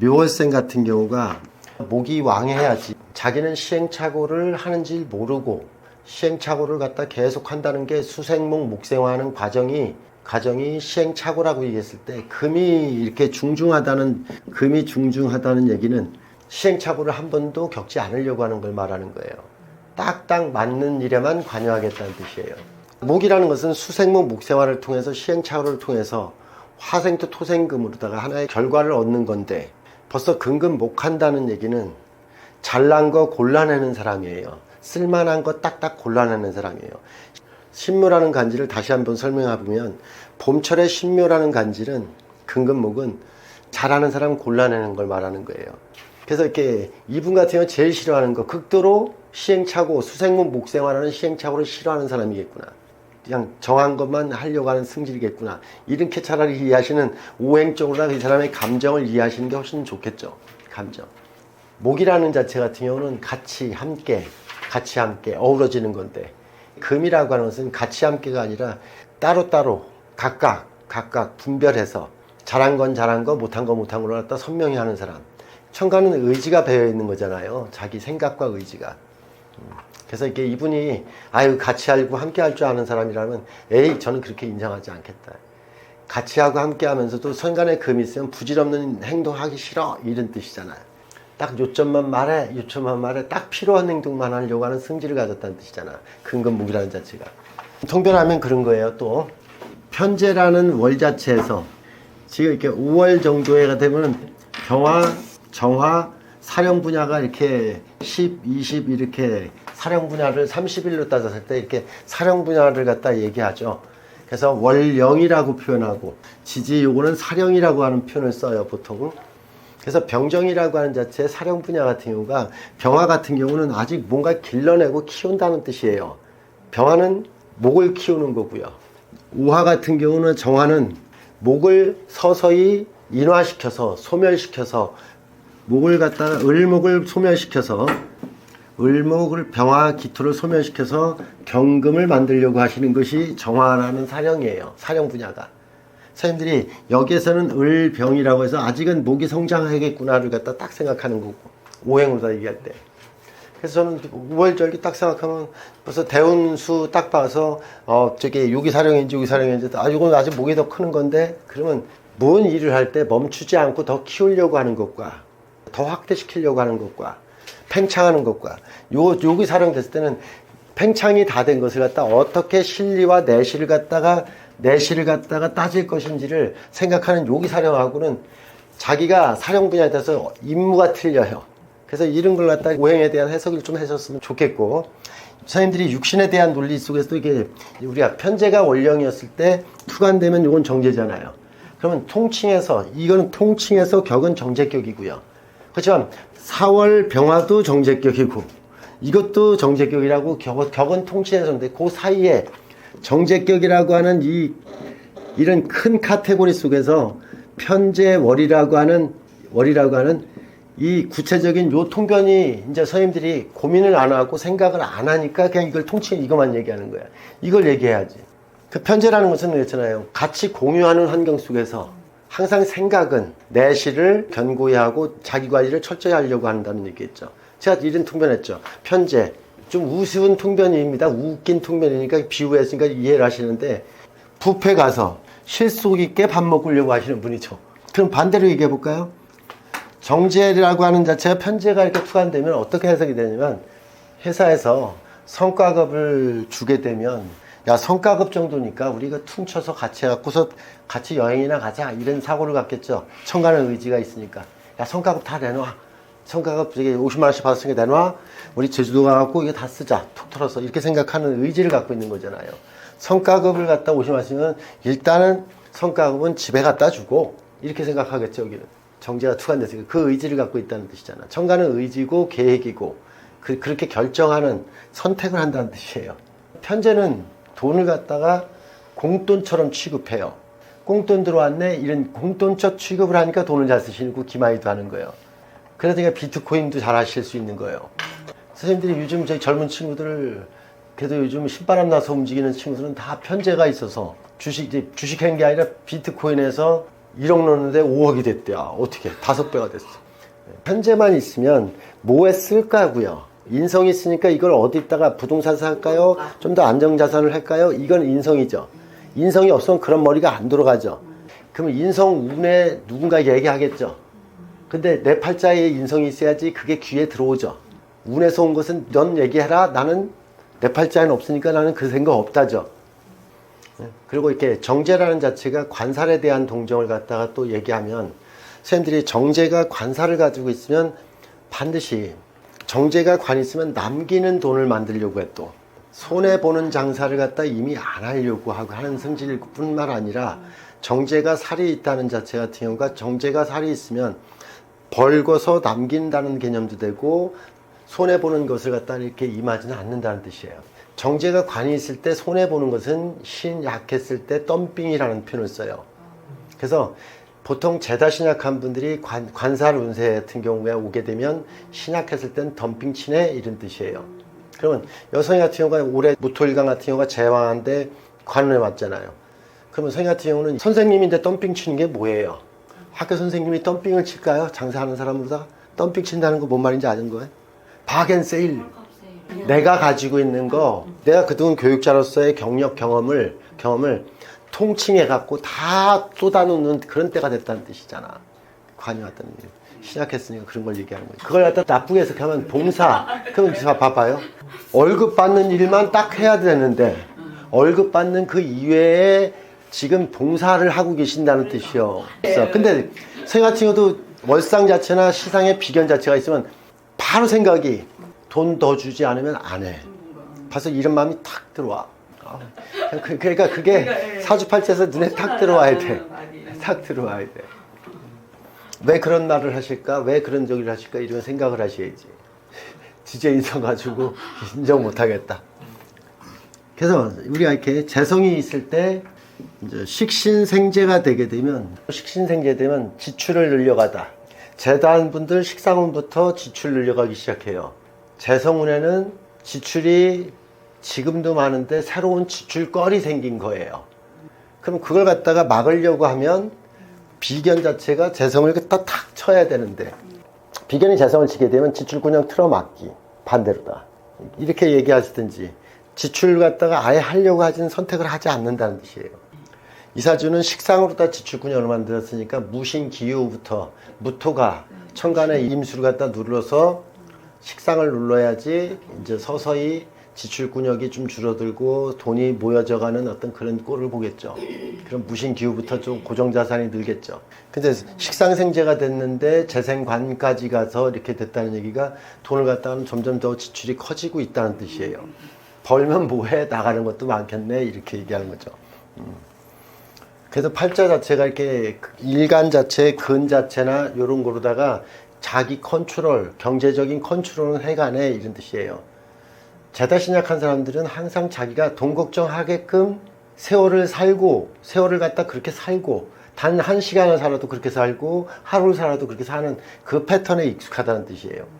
묘월생 같은 경우가 목이 왕해야지 자기는 시행착오를 하는지 모르고 시행착오를 갖다 계속 한다는 게 수생목 목생화하는 과정이 과정이 시행착오라고 얘기했을 때 금이 이렇게 중중하다는 금이 중중하다는 얘기는 시행착오를 한 번도 겪지 않으려고 하는 걸 말하는 거예요. 딱딱 맞는 일에만 관여하겠다는 뜻이에요. 목이라는 것은 수생목 목생화를 통해서 시행착오를 통해서 화생토 토생금으로다가 하나의 결과를 얻는 건데 벌써 근근목한다는 얘기는 잘난 거 골라내는 사람이에요. 쓸만한 거 딱딱 골라내는 사람이에요. 신묘라는 간지를 다시 한번 설명해 보면 봄철의 신묘라는 간지는 근근목은 잘하는 사람 골라내는 걸 말하는 거예요. 그래서 이렇게 이분 같은 경우 제일 싫어하는 거 극도로 시행착오 수생목 목생활하는 시행착오를 싫어하는 사람이겠구나. 그냥 정한 것만 하려고 하는 승질이겠구나. 이렇게 차라리 이해하시는 오행적으로나 이 사람의 감정을 이해하시는 게 훨씬 좋겠죠. 감정. 목이라는 자체 같은 경우는 같이 함께, 같이 함께 어우러지는 건데, 금이라고 하는 것은 같이 함께가 아니라 따로따로 각각, 각각 분별해서 잘한 건 잘한 거, 못한 거 못한 걸로 갖다 선명히 하는 사람. 청가는 의지가 배어 있는 거잖아요. 자기 생각과 의지가. 그래서 이게 이분이 아유 같이 알고 함께 할 줄 아는 사람이라면 에이 저는 그렇게 인정하지 않겠다. 같이 하고 함께 하면서도 선간에 금이 있으면 부질없는 행동하기 싫어 이런 뜻이잖아요. 딱 요점만 말해 요점만 말해 딱 필요한 행동만 하려고 하는 승질을 가졌다는 뜻이잖아. 근근무기라는 자체가. 통변하면 그런 거예요 또. 편제라는 월 자체에서 지금 이렇게 5월 정도가 되면 병화, 정화, 사령 분야가 이렇게 10, 20 이렇게 사령 분야를 30일로 따졌을 때 이렇게 사령 분야를 갖다 얘기하죠. 그래서 월령이라고 표현하고 지지 요거는 사령이라고 하는 표현을 써요 보통. 그래서 병정이라고 하는 자체 사령 분야 같은 경우가 병화 같은 경우는 아직 뭔가 길러내고 키운다는 뜻이에요. 병화는 목을 키우는 거고요. 우화 같은 경우는 정화는 목을 서서히 인화시켜서 소멸시켜서 목을 갖다가 을목을 소멸시켜서 을목을 병화 기토를 소멸시켜서 경금을 만들려고 하시는 것이 정화라는 사령이에요. 사령 분야가. 선생님들이 여기에서는 을병이라고 해서 아직은 목이 성장하겠구나를 갖다 딱 생각하는 거고 오행으로 얘기할 때. 그래서 저는 5월절기 딱 생각하면 벌써 대운수 딱 봐서 어 저게 여기 사령인지 여기 사령인지 아 이건 아직 목이 더 크는 건데 그러면 뭔 일을 할 때 멈추지 않고 더 키우려고 하는 것과 더 확대시키려고 하는 것과 팽창하는 것과 요 여기 사령 됐을 때는 팽창이 다 된 것을 갖다 어떻게 실리와 내실을 갖다가 내실을 갖다가 따질 것인지를 생각하는 요기 사령하고는 자기가 사령 분야에 대해서 임무가 틀려요. 그래서 이런 걸 갖다 오행에 대한 해석을 좀 해줬으면 좋겠고 선생님들이 육신에 대한 논리 속에서도 이게 우리가 편제가 원령이었을 때 투간되면 이건 정제잖아요. 그러면 통칭해서 이거는 통칭해서 격은 정제격이고요. 그렇지만 4월 병화도 정제격이고 이것도 정제격이라고 격, 격은 통칭해서인데 그 사이에 정제격이라고 하는 이 이런 큰 카테고리 속에서 편제월이라고 하는 월이라고 하는 이 구체적인 요 통변이 이제 선생님들이 고민을 안 하고 생각을 안 하니까 그냥 이걸 통칭 이것만 얘기하는 거야. 이걸 얘기해야지. 그 편제라는 것은 그렇잖아요. 같이 공유하는 환경 속에서 항상 생각은 내실을 견고히 하고 자기 관리를 철저히 하려고 한다는 얘기겠죠. 제가 이런 통변했죠. 편제. 좀 우스운 통변입니다. 웃긴 통변이니까 비유했으니까 이해를 하시는데 뷔페 가서 실속 있게 밥 먹으려고 하시는 분이죠. 그럼 반대로 얘기해 볼까요? 정제라고 하는 자체가 편제가 이렇게 투간되면 어떻게 해석이 되냐면 회사에서 성과급을 주게 되면 야 성과급 정도니까 우리가 퉁쳐서 같이 해갖고서 같이 여행이나 가자. 이런 사고를 갖겠죠. 청가는 의지가 있으니까. 야 성과급 다 내놔. 성과급 저기 50만 원씩 받았으니까 내놔. 우리 제주도 가갖고 이거 다 쓰자. 톡 털어서 이렇게 생각하는 의지를 갖고 있는 거잖아요. 성과급을 갖다 50만 원씩은 일단은 성과급은 집에 갖다 주고 이렇게 생각하겠죠 여기는. 정제가 투간됐으니까 그 의지를 갖고 있다는 뜻이잖아. 청가는 의지고 계획이고 그, 그렇게 결정하는 선택을 한다는 뜻이에요. 편제는 돈을 갖다가 공돈처럼 취급해요. 공돈 들어왔네? 이런 공돈적 취급을 하니까 돈을 잘 쓰시고 기마이도 하는 거예요. 그러니까 비트코인도 잘 하실 수 있는 거예요. 선생님들이 요즘 저희 젊은 친구들 그래도 요즘 신바람 나서 움직이는 친구들은 다 편제가 있어서 주식, 이제 주식한 게 아니라 비트코인에서 1억 넣었는데 5억이 됐대요. 어떻게? 다섯 배가 됐어. 현재만 있으면 뭐에 쓸까고요. 인성이 있으니까 이걸 어디다가 부동산 살까요? 좀 더 안정자산을 할까요? 이건 인성이죠. 인성이 없으면 그런 머리가 안 돌아가죠. 그러면 인성 운에 누군가 얘기하겠죠. 근데 내 팔자에 인성이 있어야지 그게 귀에 들어오죠. 운에서 온 것은 넌 얘기해라. 나는 내 팔자에는 없으니까 나는 그 생각 없다죠. 네. 그리고 이렇게 정제라는 자체가 관살에 대한 동정을 갖다가 또 얘기하면 선생님들이 정제가 관살을 가지고 있으면 반드시 정제가 관 있으면 남기는 돈을 만들려고 해또 손해 보는 장사를 갖다 이미 안 하려고 하고 하는 성질일 뿐만 아니라 정제가 살이 있다는 자체 같은 경우가 정제가 살이 있으면 벌거서 남긴다는 개념도 되고 손해 보는 것을 갖다 이렇게 임하지는 않는다는 뜻이에요. 정제가 관이 있을 때 손해 보는 것은 신 약했을 때 덤핑이라는 표현을 써요. 그래서 보통 재다 신약한 분들이 관, 관살 운세 같은 경우에 오게 되면 신약했을 땐 덤핑 치네 이런 뜻이에요. 그러면 여성 같은 경우가 올해 무토일간 같은 경우가 제왕한데 관운에 왔잖아요. 그러면 선생 같은 경우는 선생님인데 덤핑 치는 게 뭐예요? 학교 선생님이 덤핑을 칠까요? 장사하는 사람보다 덤핑 친다는 거 뭔 말인지 아는 거예요? 박앤세일. 내가 가지고 있는 거, 내가 그동안 교육자로서의 경력 경험을 경험을 통칭해 갖고 다 쏟아놓는 그런 때가 됐다는 뜻이잖아. 관이 왔다는 일. 시작했으니까 그런 걸 얘기하는 거지. 그걸 갖다 나쁘게 해석하면 봉사. 그러면 자, 봐봐요. 월급 받는 일만 딱 해야 되는데 월급 받는 그 이외에 지금 봉사를 하고 계신다는 뜻이요. 그래서 근데 생 같은 경우도 월상 자체나 시상의 비견 자체가 있으면 바로 생각이 돈 더 주지 않으면 안 해. 벌써 이런 마음이 탁 들어와. 아, 그- 그러니까 그게 사주팔자에서 눈에 탁 들어와야 돼. 탁 들어와야 돼. 왜 그런 말을 하실까? 왜 그런 저기를 하실까? 이런 생각을 하셔야지. 주제 있어가지고 인정 못 하겠다. 그래서 우리가 이렇게 재성이 있을 때 이제 식신생재가 되게 되면 식신생재 되면 지출을 늘려가다. 재단 분들 식상운부터 지출 늘려가기 시작해요. 재성운에는 지출이 지금도 많은데 새로운 지출거리 생긴 거예요. 그럼 그걸 갖다가 막으려고 하면 비견 자체가 재성을 갖다 탁 쳐야 되는데 비견이 재성을 치게 되면 지출 그냥 틀어막기 반대로다 이렇게 얘기하시든지 지출 갖다가 아예 하려고 하지는 선택을 하지 않는다는 뜻이에요 이사주는 식상으로 다 지출군형을 만들었으니까 무신 기후부터 무토가 천간에 임수를 갖다 눌러서 식상을 눌러야지 이제 서서히 지출 군역이 좀 줄어들고 돈이 모여져가는 어떤 그런 꼴을 보겠죠. 그럼 무신 기후부터 좀 고정 자산이 늘겠죠. 근데 식상생재가 됐는데 재생관까지 가서 이렇게 됐다는 얘기가 돈을 갖다는 점점 더 지출이 커지고 있다는 뜻이에요. 벌면 뭐해 나가는 것도 많겠네 이렇게 얘기하는 거죠. 그래서 팔자 자체가 이렇게 일간 자체, 근 자체나 이런 거로다가 자기 컨트롤, 경제적인 컨트롤은 해가네 이런 뜻이에요. 재다 신약한 사람들은 항상 자기가 돈 걱정하게끔 세월을 살고 세월을 갖다 그렇게 살고 단 한 시간을 살아도 그렇게 살고 하루를 살아도 그렇게 사는 그 패턴에 익숙하다는 뜻이에요.